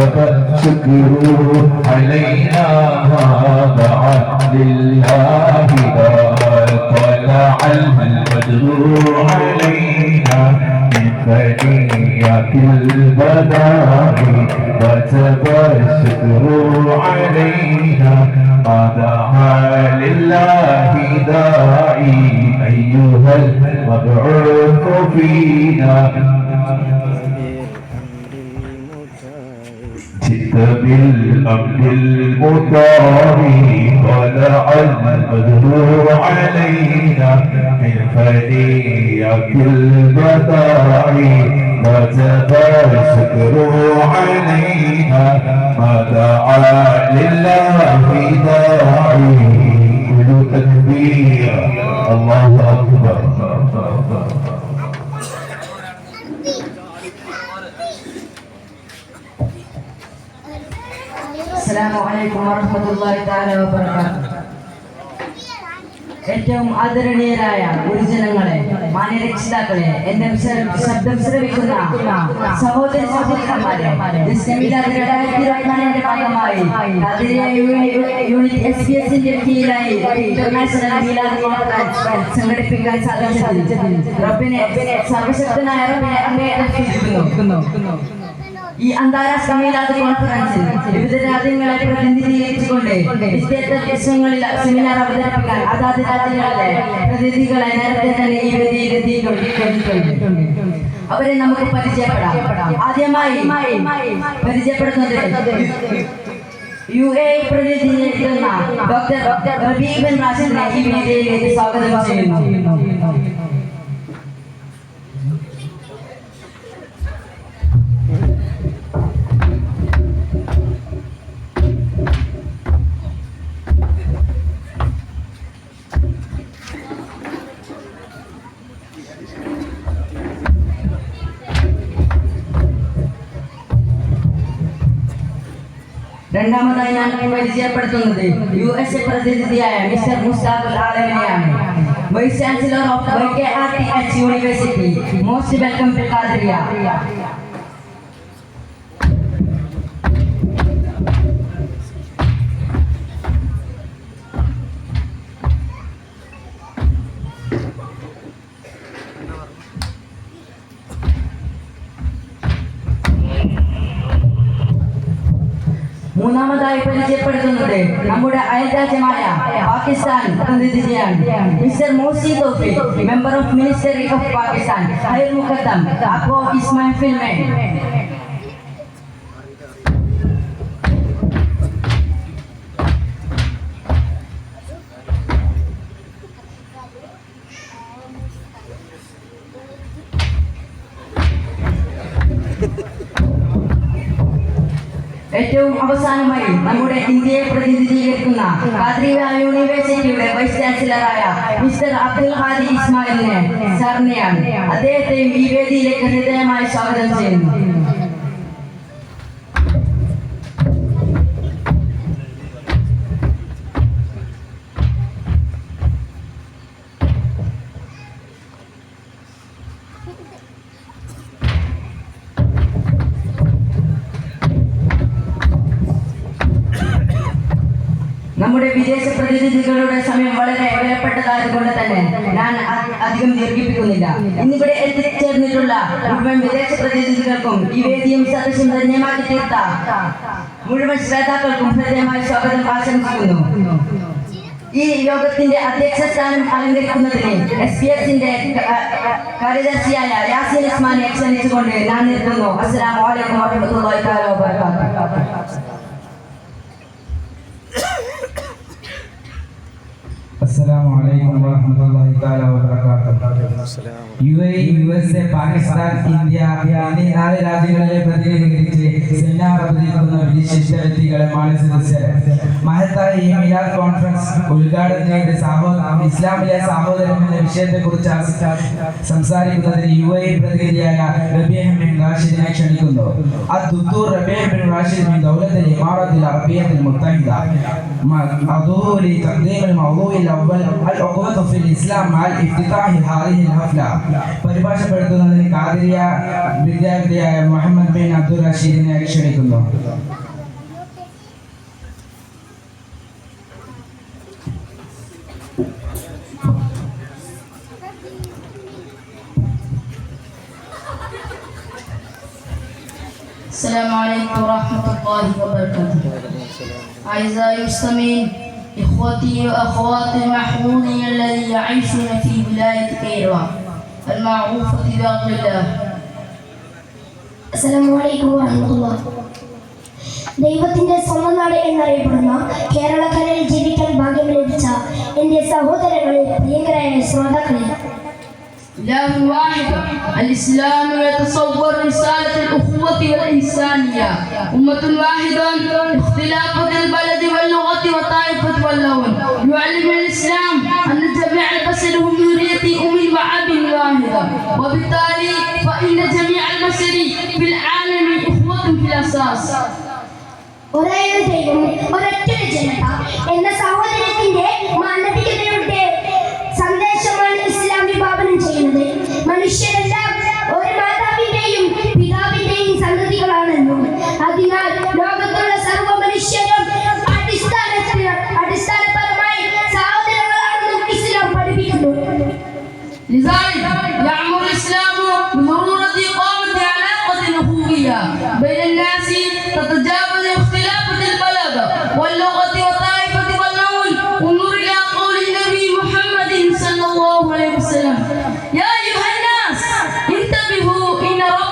فاستكبروا علينا غاب عبد الله وطلع البدر علينا من ثنية البداء وتب الشكر علينا ما دعا لله داعي أيها المبعوث فينا جئت بالأمر المطاع طلع البدر علينا من فنيات البداع وجب الشكر علينا ما دعا لله داعي كل تكبير الله أكبر. അസ്സലാമു അലൈക്കും വറഹ്മത്തുള്ളാഹി തആല വബറകാതുഹു. ഏറ്റവും ആദരണീയരായ ഗുരുജനങ്ങളെ മാന്യരക്ഷിതാക്കളെ എന്റെ ശബ്ദം ശ്രവിക്കുന്ന സഹോദര സഹോദരന്മാരെ രണ്ടായിരത്തി ഇരുപത്തിനാലിന്റെ ഭാഗമായി യൂണിറ്റ് എസ് പി എസിന്റെ കീഴിലായി ഇന്റർനാഷണൽ മീലാദ് സംഘടിപ്പിക്കാൻ സാധിച്ചതിൽ റബ്ബിനെ സർവശക്തനായ റബ്ബിനെ അങ്ങേ ഈ അന്താരാഷ്ട്ര മീലാദ് കോൺഫറൻസിൽ വിവിധ രാജ്യങ്ങളെ പ്രതിനിധീകരിച്ചുകൊണ്ട് വിദ്യാഭ്യാസങ്ങളിൽ വിഷയങ്ങളിൽ സെമിനാർ അവതരിപ്പിക്കാൻ അതാത് രാജ്യങ്ങളിലെ പ്രതിനിധികളെ നേരത്തെ തന്നെ ഈ വേദിയിലെത്തിയിട്ടുണ്ട് അവരെ നമുക്ക് പരിചയപ്പെടാം. ആദ്യമായി പരിചയപ്പെടുന്നത് യു എ പ്രതിനിധീകരിക്കുന്ന ഡോക്ടർ റബീബൻ റാഷിദിനെ ഈ വേദിയിലേക്ക് സ്വാഗതം ചെയ്യുന്നു. രണ്ടാമതായി ഞാൻ പരിചയപ്പെടുത്തുന്നത് യു എസ് എ പ്രതിനിധിയായ mister Mushtaq ആലമിനെയാണ്. Vice chancellor of Y K R T university most welcome to Qadriya മൂന്നാമതായി പരിചയപ്പെടുത്തുന്നത് നമ്മുടെ അയൽരാജ്യമായ പാകിസ്ഥാൻ പ്രതിനിധിയാണ് മിസ്റ്റർ മോസി തോഫി member of ministry of Pakistan higher മുഖദ്ദം അപ്പോ ഇസ്മായിൽ ഫിൽമേ ഏറ്റവും അവസാനമായി നമ്മുടെ ഇന്ത്യയെ പ്രതിനിധീകരിക്കുന്ന കാദ്രിയ യൂണിവേഴ്സിറ്റിയുടെ വൈസ് ചാൻസലറായ മിസ്റ്റർ അബ്ദുൽ ഹാദി ഇസ്മായിലിനെ സാറിനെയാണ് അദ്ദേഹത്തെയും ഈ വേദിയിലേക്ക് ഹൃദയമായി സ്വാഗതം ചെയ്യുന്നു. നമ്മുടെ വിദേശ പ്രതിനിധികളുടെ സമയം വളരെ വിലപ്പെട്ടതായതുകൊണ്ട് തന്നെ ഞാൻ അധികം ദീർഘിപ്പിക്കുന്നില്ല. ഇന്നിവിടെ എത്തിച്ചേർന്നിട്ടുള്ള മുഴുവൻ വിദേശ പ്രതിനിധികൾക്കും ഈ വേദിയും സദസ്യം ധന്യമാക്കി തീർത്ത മുഴുവൻ ശ്രോതാക്കൾക്കും ഹൃദയമായ സ്വാഗതം ആശംസിക്കുന്നു. ഈ യോഗത്തിന്റെ അധ്യക്ഷ സ്ഥാനം അലങ്കരിക്കുന്നതിന് എസ് പി എസിന്റെ കാര്യദർശിയായ യാസിൻ ഉസ്മാനെ ക്ഷണിച്ചുകൊണ്ട് ഞാൻ നിർത്തുന്നു. അസ്സലാമു അലൈക്കും U A U S Pakistan India എന്നീ നാല് രാജ്യങ്ങളെ പ്രതിനിധീകരിച്ച് സെമിനാർ അവതരിക്കുന്ന വിശിഷ്ട വ്യക്തികളുമാണ് സദസ്യർ മഹത്തായ ഈ മിലാദ് കോൺഫറൻസ് ഉദ്ഘാടനം ചെയ്ത് സഹോദരം ഇസ്ലാമിലെ സഹോദരം എന്ന വിഷയത്തെക്കുറിച്ച് സംസാരിക്കുന്നതിന് യു എ പ്രതിനിധിയായ റബി ബിൻ റാഷിദിനെ ക്ഷണിക്കുന്നു الدكتور ربيع بن راشد من دولة الإمارة العربية المتحدة موضوع لتقديم الموضوع الأول العقوبة في الإسلام مع الافتتاح هذه الحفلة പരിഭാഷപ്പെടുത്തുന്നതിന് കാതിരിയ വിദ്യാർത്ഥിയായ മുഹമ്മദ് ബിൻ അബ്ദുൾ റഷീദിനെ ക്ഷണിക്കുന്നു السلام عليكم ورحمة الله وبركاته أعزائي المستمعين إخوتي وأخواتي المحمودين الذين يعيشون في ولاية كيروان المعروفة بأرض الله അസ്സലാമലൈക്കും വറഹ്മത്തുള്ളാ ദൈവത്തിന്റെ സ്വന്തം നാട് എന്നറിയപ്പെടുന്ന കേരളക്കരയിൽ ജീവിക്കാൻ ഭാഗ്യം ലഭിച്ച എന്റെ സഹോദരങ്ങളെ പ്രിയങ്കരായ ശ്രോതാക്കളെ إله واحد الإسلام يتصور رسالة الأخوة والإنسانية أمة واحدة اختلاف ذي البلد واللغة والطائفة واللون يعلم الإسلام أن جميع البشر هم ذرية أم وأب واحدة وبالتالي فإن جميع البشر في العالم إخوة في الأساس ഒരേ ഒരു ദൈവം kasih. Tetap.